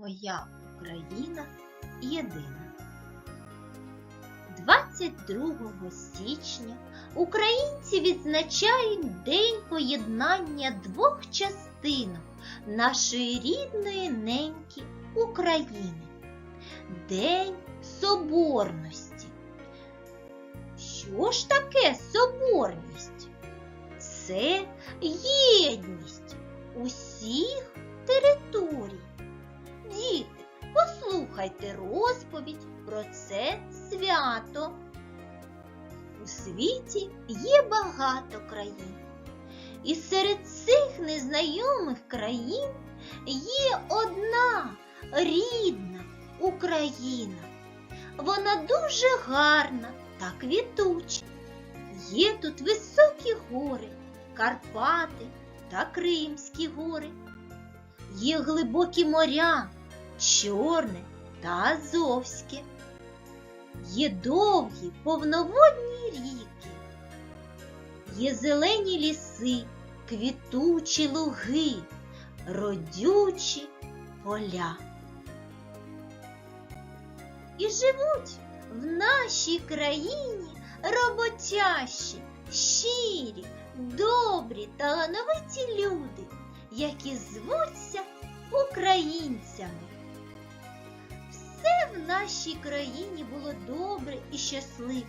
Моя Україна єдина. 22 січня українці відзначають День поєднання двох частинок нашої рідної неньки України. День Соборності. Що ж таке соборність? Це єдність усіх територій. Діти, послухайте розповідь про це свято. У світі є багато країн. І серед цих незнайомих країн є одна рідна Україна. Вона дуже гарна та квітуча. Є тут високі гори, Карпати та Кримські гори. Є глибокі моря, Чорне та Азовське. Є довгі повноводні ріки, є зелені ліси, квітучі луги, родючі поля. І живуть в нашій країні роботящі, щирі, добрі, талановиті люди, які звуться українцями. Нашій країні було добре і щасливо,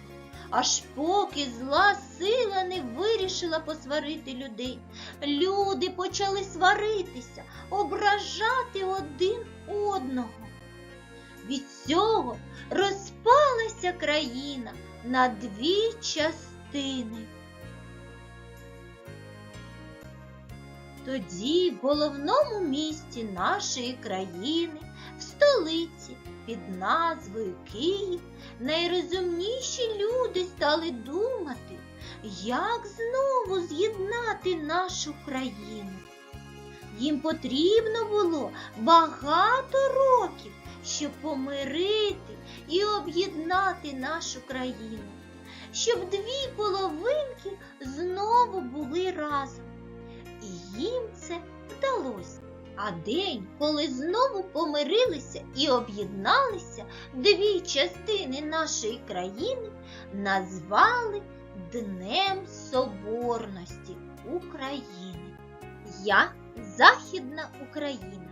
аж поки зла сила не вирішила посварити людей. Люди почали сваритися, ображати один одного. Від цього розпалася країна на дві частини. Тоді в головному місті нашої країни, столиці під назвою Київ, найрозумніші люди стали думати, як знову з'єднати нашу країну. Їм потрібно було багато років, щоб помирити і об'єднати нашу країну, щоб дві половинки знову були разом. І їм це вдалося. А день, коли знову помирилися і об'єдналися дві частини нашої країни, назвали Днем Соборності України. Я Західна Україна.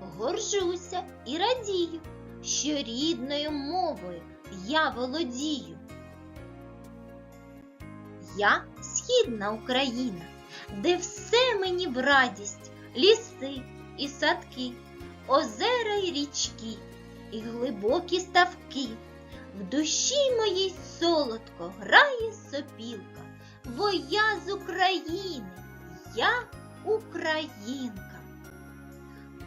Горжуся і радію, що рідною мовою я володію. Я Східна Україна де все мені в радість, ліси і садки, озера й річки, і глибокі ставки. В душі моїй солодко грає сопілка, бо я з України, я українка.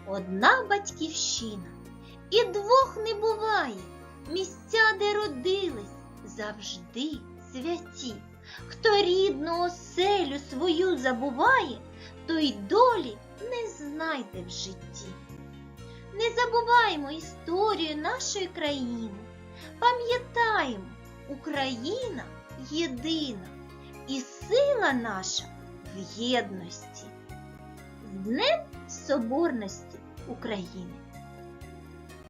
Одна батьківщина, і двох не буває, місця, де родились, завжди святі. Хто рідну оселю свою забуває, той долі не знайде в житті. Не забуваємо історію нашої країни. Пам'ятаємо, Україна єдина і сила наша в єдності. З Днем Соборності України!